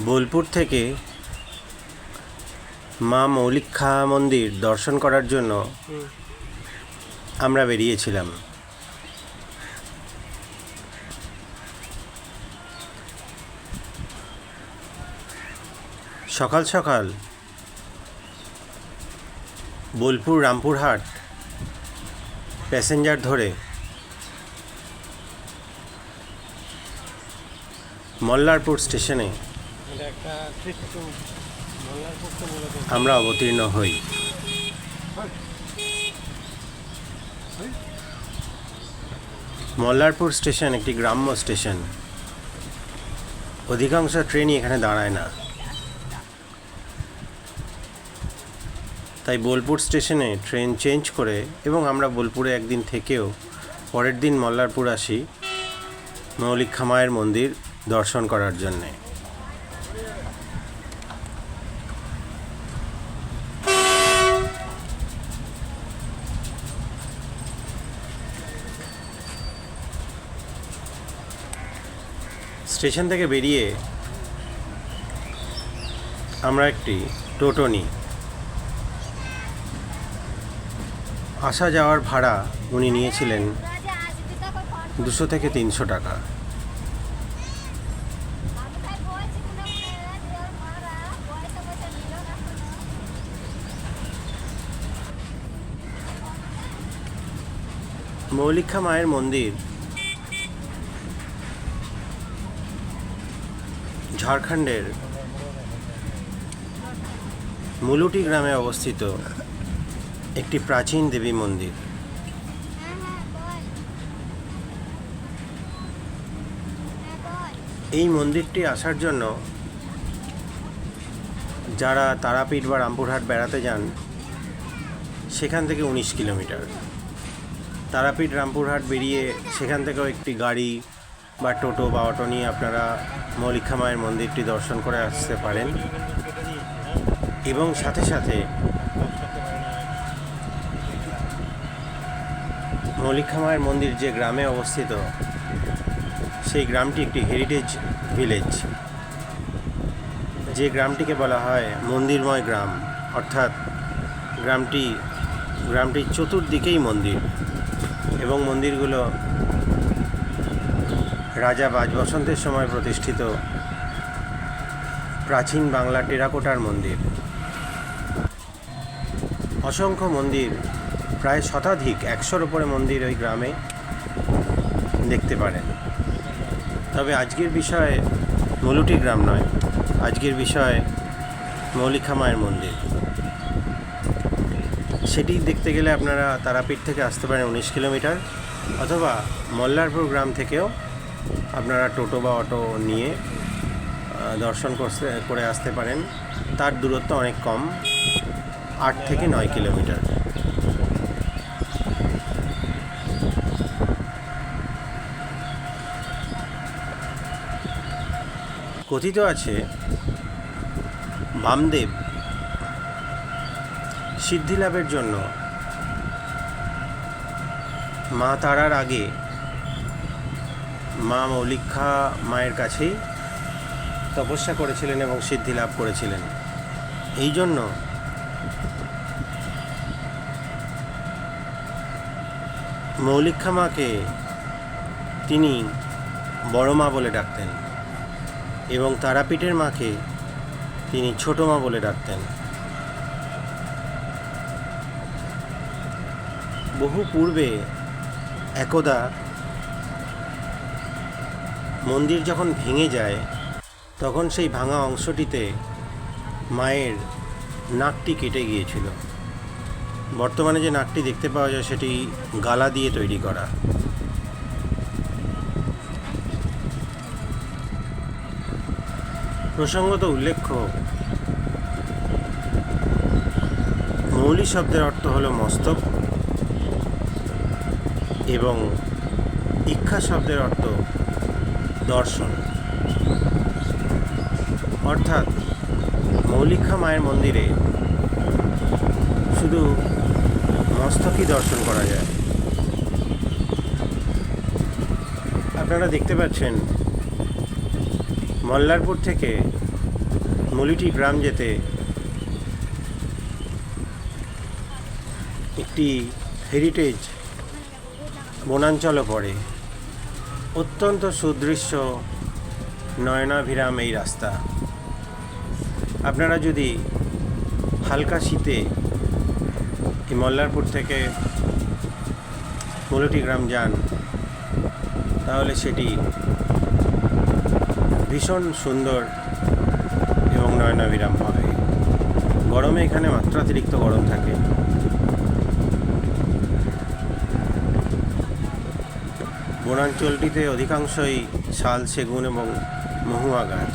বোলপুর থেকে মা মৌলিক্ষা মন্দির দর্শন করার জন্য আমরা বেরিয়েছিলাম। সকাল সকাল বোলপুর রামপুরহাট প্যাসেঞ্জার ধরে মল্লারপুর স্টেশনে আমরা অবতীর্ণ হই। মল্লারপুর স্টেশন একটি গ্রাম্য স্টেশন। অধিকাংশ ট্রেনই এখানে দাঁড়ায় না। তাই বোলপুর স্টেশনে ট্রেন চেঞ্জ করে এবং আমরা বোলপুরে একদিন থেকেও পরের দিন মল্লারপুর আসি মৌলিক খামায়ের মন্দির দর্শন করার জন্যে। স্টেশন থেকে বেরিয়ে আমরা একটি টোটো নিই। আসা যাওয়ার ভাড়া উনি নিয়েছিলেন দুশো থেকে তিনশো টাকা। মৌলিক্ষা মায়ের মন্দির ঝাড়খণ্ডের মুলুটি গ্রামে অবস্থিত একটি প্রাচীন দেবী মন্দির। এই মন্দিরটি আসার জন্য যারা তারাপীঠ বা রামপুরহাট বেড়াতে যান, সেখান থেকে উনিশ কিলোমিটার। তারাপীঠ, রামপুরহাট বেরিয়ে সেখান থেকেও একটি গাড়ি বা টোটো বা অটো নিয়ে আপনারা মৌলিক্ষা মায়ের মন্দিরটি দর্শন করে আসতে পারেন। এবং সাথে সাথে মৌলিক্ষা মায়ের মন্দির যে গ্রামে অবস্থিত, সেই গ্রামটি একটি হেরিটেজ ভিলেজ যে গ্রামটিকে বলা হয় মন্দিরময় গ্রাম, অর্থাৎ গ্রামটি, গ্রামটির চতুর্দিকেই মন্দির এবং মন্দিরগুলো রাজা বাজবসন্তের সময় প্রতিষ্ঠিত প্রাচীন বাংলা টেরাকোটার মন্দির। অসংখ্য মন্দির, প্রায় শতাধিক একশোর ওপরে মন্দির ওই গ্রামে দেখতে পারেন। তবে আজকের বিষয়ে মলুটি গ্রাম নয়, আজকের বিষয় মৌলিকা মায়ের মন্দির। সেটি দেখতে গেলে আপনারা তারাপীঠ থেকে আসতে পারেন উনিশ কিলোমিটার অথবা মল্লারপুর গ্রাম থেকেও আপনারা টোটো বা অটো নিয়ে দর্শন করতে করে আসতে পারেন। তার দূরত্ব অনেক কম, আট থেকে নয় কিলোমিটার। কথিত আছে বামদেব সিদ্ধি লাভের জন্য মা তারার আগে মা মৌলিক্ষা মায়ের কাছেই তপস্যা করেছিলেন এবং সিদ্ধি লাভ করেছিলেন। এই জন্য মৌলিক্ষা মাকে তিনি বড় মা বলে ডাকতেন এবং তারাপীঠের মাকে তিনি ছোট মা বলে ডাকতেন। বহু পূর্বে একদা মন্দির যখন ভেঙে যায়, তখন সেই ভাঙা অংশটিতে মায়ের নাকটি কেটে গিয়েছিল। বর্তমানে যে নাকটি দেখতে পাওয়া যায়, সেটি গালা দিয়ে তৈরি করা। প্রসঙ্গত উল্লেখ্য মৌলি শব্দের অর্থ হলো মস্তক এবং ইক্ষা শব্দের অর্থ দর্শন। অর্থাৎ মৌলিকা মায়ের মন্দিরে শুধু মস্তকই দর্শন করা যায়। আপনারা দেখতে পাচ্ছেন মল্লারপুর থেকে মলিটি গ্রাম যেতে একটি হেরিটেজ বনাঞ্চলও পড়ে। অত্যন্ত সুদৃশ্য নয়নাভিরাম এই রাস্তা। আপনারা যদি হালকা শীতে এই মল্লারপুর থেকে মলটি গ্রাম যান, তাহলে সেটি ভীষণ সুন্দর এবং নয়নাভিরাম হবে গরমে এখানে মাত্রাতিরিক্ত গরম থাকে। বনাঞ্চলটিতে অধিকাংশই শাল, সেগুন এবং মহুয়া গাছ।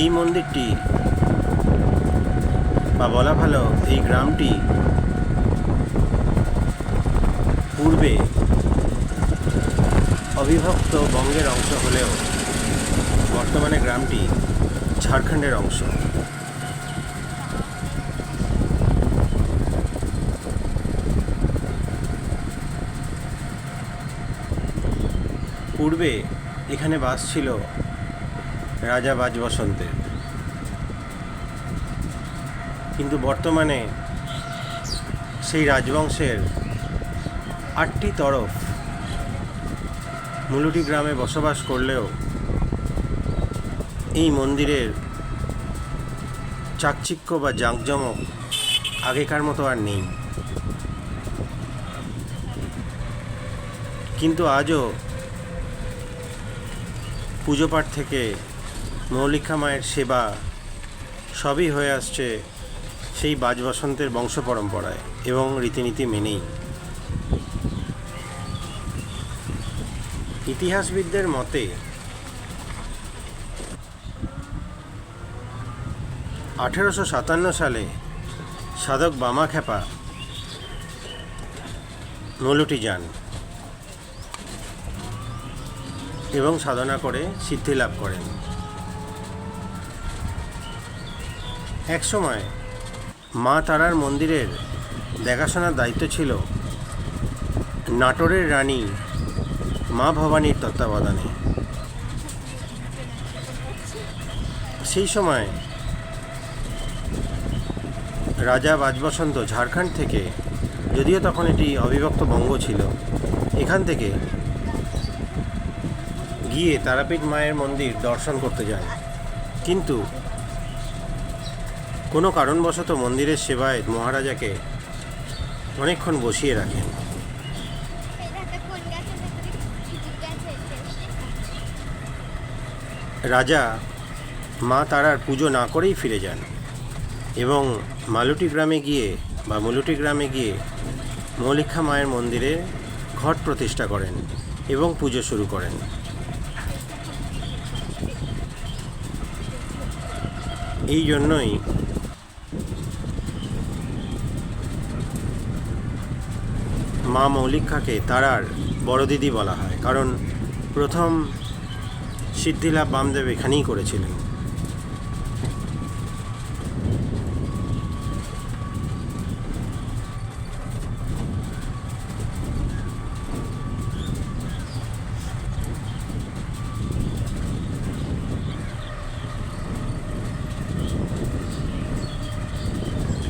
এই মন্দিরটি বা বলা ভালো, এই গ্রামটি পূর্বে অবিভক্ত বঙ্গের অংশ হলেও বর্তমানে গ্রামটি ঝাড়খণ্ডের অংশ। পূর্বে এখানে বাস ছিল রাজা বাজ বসন্তের কিন্তু বর্তমানে সেই রাজবংশের আটটি তরফ মুলুটি গ্রামে বসবাস করলেও এই মন্দিরের চাকচিক্য বা জাঁকজমক আগেকার মতো আর নেই। কিন্তু আজও পুজো পাঠ থেকে মৌলিকা মায়ের সেবা সবই হয়ে আসছে সেই বাজ বসন্তের বংশ পরম্পরায় এবং রীতিনীতি মেনেই। ইতিহাসবিদদের মতে, আঠেরোশো সাতান্ন সালে সাধক বামাখ্যাপা মৌলটি যান। এবং সাধনা করে, সিদ্ধি লাভ করেন। একসময় মা তারার মন্দিরের দেখাশোনার দায়িত্ব ছিল নাটোরের রানী মা ভবানীর তত্ত্বাবধানে। সেই সময় রাজা বাজবসন্ত ঝাড়খণ্ড থেকে, যদিও তখন এটি অবিভক্ত বঙ্গ ছিল, এখান থেকে গিয়ে তারাপীঠ মায়ের মন্দির দর্শন করতে যান কিন্তু কোনো কারণবশত মন্দিরের সেবায় মহারাজাকে অনেকক্ষণ বসিয়ে রাখেন। রাজা মা তারার পুজো না করেই ফিরে যান এবং মালুটি গ্রামে গিয়ে বা মুলুটি গ্রামে গিয়ে মৌলিক্ষা মায়ের মন্দিরে ঘট প্রতিষ্ঠা করেন এবং পুজো শুরু করেন। এই জন্যই। মা মৌলিক কাঁকে তারার বড় দিদি বলা হয়। কারণ প্রথম সিদ্ধিলাভ বামদেব এখানেই করেছিলেন।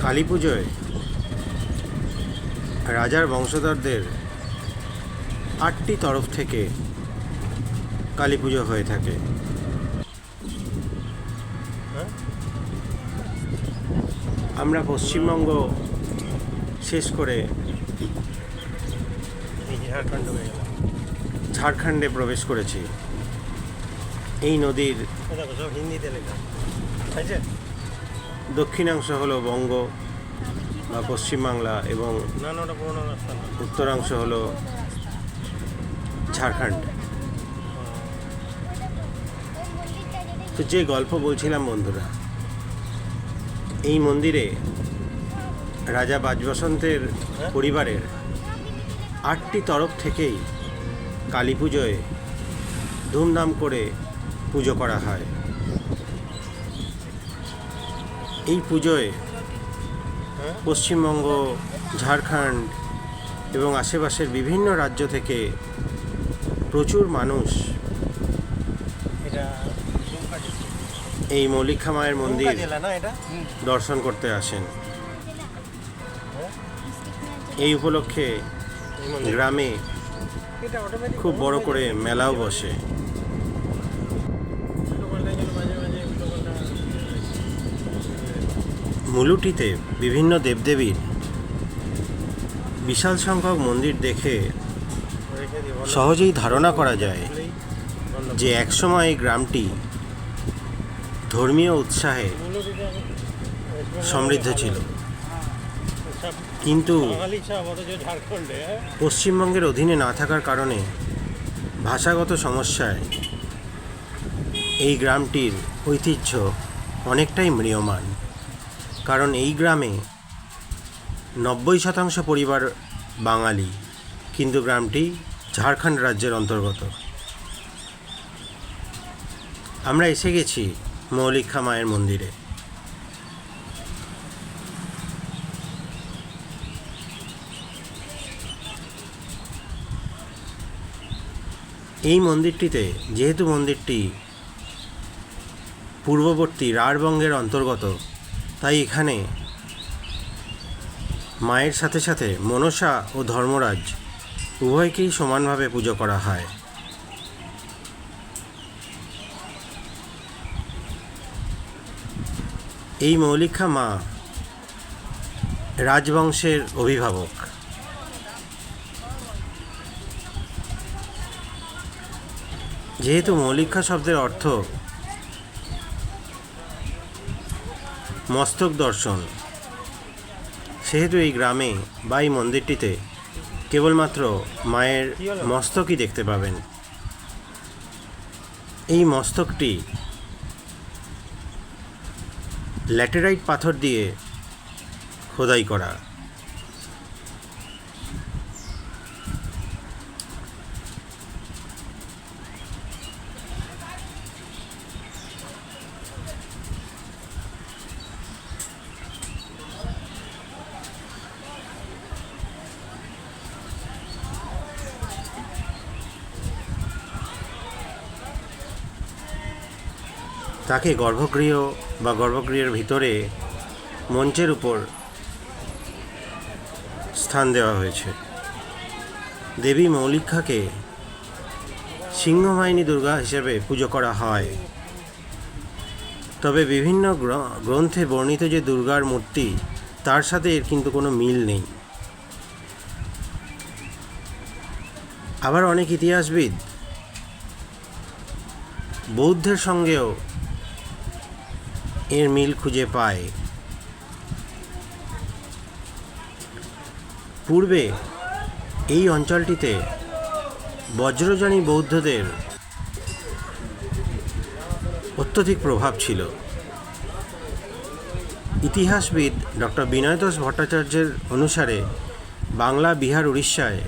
কালী পুজোয় রাজার বংশধরদের আটটি তরফ থেকে কালী পুজো হয়ে থাকে। আমরা পশ্চিমবঙ্গ শেষ করে ঝাড়খণ্ড প্রবেশ করেছি। এই নদীর হিন্দিতে লেখা। দক্ষিণাংশ হলো বঙ্গ বা পশ্চিমবাংলা এবং উত্তরাংশ হলো ঝাড়খণ্ড। তো যে গল্প বলছিলাম বন্ধুরা, এই মন্দিরে রাজা বাজবসন্তের পরিবারের আটটি তরফ থেকেই কালী পুজোয় ধুমধাম করে পুজো করা হয়। এই পুজোয় পশ্চিমবঙ্গ ঝাড়খণ্ড এবং আশেপাশের বিভিন্ন রাজ্য থেকে প্রচুর মানুষ এই মৌলিকা মায়ের মন্দির দর্শন করতে আসেন। এই উপলক্ষে গ্রামে খুব বড় করে মেলাও বসে। মুলুটিতে বিভিন্ন দেবদেবীর বিশাল সংখ্যক মন্দির দেখে সহজেই ধারণা করা যায় যে একসময় এই গ্রামটি ধর্মীয় উৎসাহে সমৃদ্ধ ছিল কিন্তু? পশ্চিমবঙ্গের অধীনে না থাকার কারণে ভাষাগত সমস্যায় এই গ্রামটির ঐতিহ্য অনেকটাই ম্রিয়মান কারণ এই গ্রামে নব্বই শতাংশ পরিবার বাঙালি, কিন্তু গ্রামটি ঝাড়খণ্ড রাজ্যের অন্তর্গত। আমরা এসে গেছি মৌলিকা মায়ের মন্দিরে। এই মন্দিরটিতে, যেহেতু মন্দিরটি পূর্ববর্তী রাঢ়বঙ্গের অন্তর্গত তাই এখানে মায়ের সাথে সাথে মনসা ও ধর্মরাজ উভয়কেই সমানভাবে পুজো করা হয়। এই মৌলিকা মা রাজবংশের অভিভাবক। যেহেতু মৌলিকা শব্দের অর্থ মস্তক দর্শন। সেহেতু এই গ্রামে বা এই মন্দিরটিতে কেবলমাত্র মায়ের মস্তকই দেখতে পাবেন। এই মস্তকটি ল্যাটেরাইট পাথর দিয়ে খোদাই করা। তাকে গর্ভগৃহ বা গর্ভগৃহের ভিতরে মঞ্চের উপর স্থান দেওয়া হয়েছে। দেবী মৌলিকাকে সিংহবাহিনী দুর্গা হিসেবে পুজো করা হয়। তবে বিভিন্ন গ্র- গ্রন্থে বর্ণিত যে দুর্গার মূর্তি, তার সাথে এর কিন্তু কোনো মিল নেই। আবার অনেক ইতিহাসবিদ বৌদ্ধের সঙ্গেও এর মিল খুঁজে পায়। পূর্বে এই অঞ্চলটিতে বজ্রযানী বৌদ্ধদের অত্যধিক প্রভাব ছিল। ইতিহাসবিদ ডক্টর বিনয়দোষ ভট্টাচার্যের অনুসারে বাংলা, বিহার, উড়িষ্যায়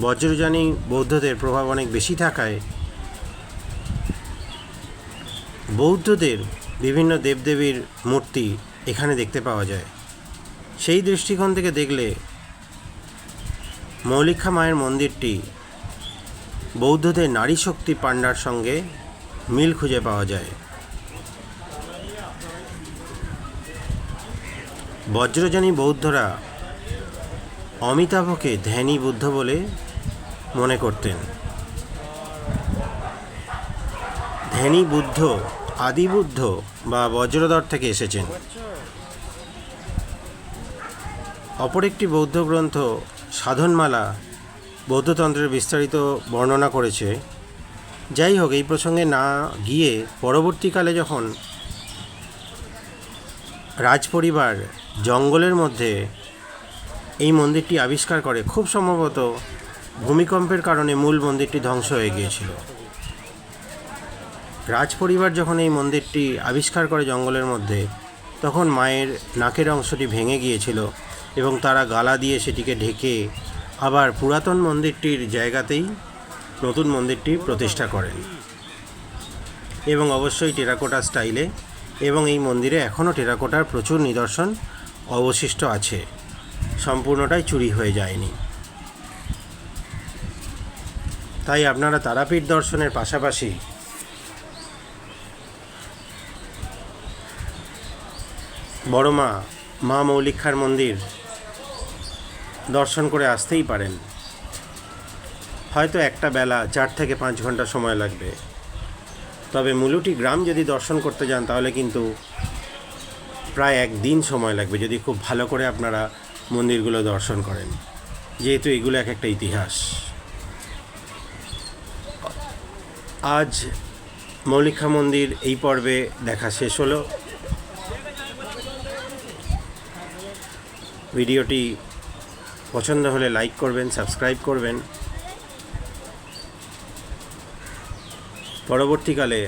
বজ্রযানী বৌদ্ধদের প্রভাব অনেক বেশি থাকায় বৌদ্ধদের বিভিন্ন দেবদেবীর মূর্তি এখানে দেখতে পাওয়া যায়। সেই দৃষ্টিকোণ থেকে দেখলে মৌলিকা মায়ের মন্দিরটি বৌদ্ধদের নারী শক্তি পাণ্ডার সঙ্গে মিল খুঁজে পাওয়া যায়। বজ্রযানী বৌদ্ধরা অমিতাভকে ধ্যানী বুদ্ধ বলে মনে করতেন। ধ্যানী বুদ্ধ আদি বুদ্ধ বা বজ্রধর থেকে এসেছেন। অপর একটি বৌদ্ধ গ্রন্থ সাধনমালা বৌদ্ধতন্ত্রের বিস্তারিত বর্ণনা করেছে। যাই হোক, এই প্রসঙ্গে না গিয়ে পরবর্তীকালে যখন রাজপরিবার জঙ্গলের মধ্যে এই মন্দিরটি আবিষ্কার করে, খুব সম্ভবত ভূমিকম্পের কারণে মূল মন্দিরটি ধ্বংস হয়ে গিয়েছিল। রাজপরিবার যখন এই মন্দিরটি আবিষ্কার করে জঙ্গলের মধ্যে, তখন মায়ের নাকের অংশটি ভেঙে গিয়েছিল এবং তারা গালা দিয়ে সেটিকে ঢেকে আবার পুরাতন মন্দিরটির জায়গাতেই নতুন মন্দিরটি প্রতিষ্ঠা করেন। এবং অবশ্যই টেরাকোটা স্টাইলে এবং এই মন্দিরে এখনও টেরাকোটার প্রচুর নিদর্শন অবশিষ্ট আছে। সম্পূর্ণটাই চুরি হয়ে যায়নি। তাই আপনারা তারাপীঠ দর্শনের পাশাপাশি বড় মা মা মৌলিক্ষার মন্দির দর্শন করে আসতেই পারেন। হয়তো একটা বেলা চার থেকে পাঁচ ঘণ্টা সময় লাগবে। তবে মুলুটি গ্রাম যদি দর্শন করতে যান, তাহলে কিন্তু প্রায় একদিন সময় লাগবে যদি খুব ভালো করে আপনারা মন্দিরগুলো দর্শন করেন। যেহেতু এগুলো এক একটা ইতিহাস। আজ মৌলিকা মন্দির এই পর্বে দেখা শেষ হলো। ভিডিওটি পছন্দ হলে লাইক করবেন, সাবস্ক্রাইব করবেন। পরবর্তীকালে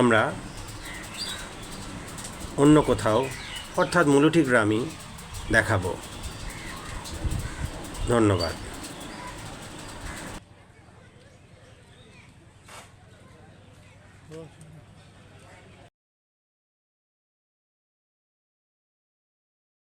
আমরা অন্য কোথাও, অর্থাৎ মুলুটি গ্রামই দেখাবো। ধন্যবাদ।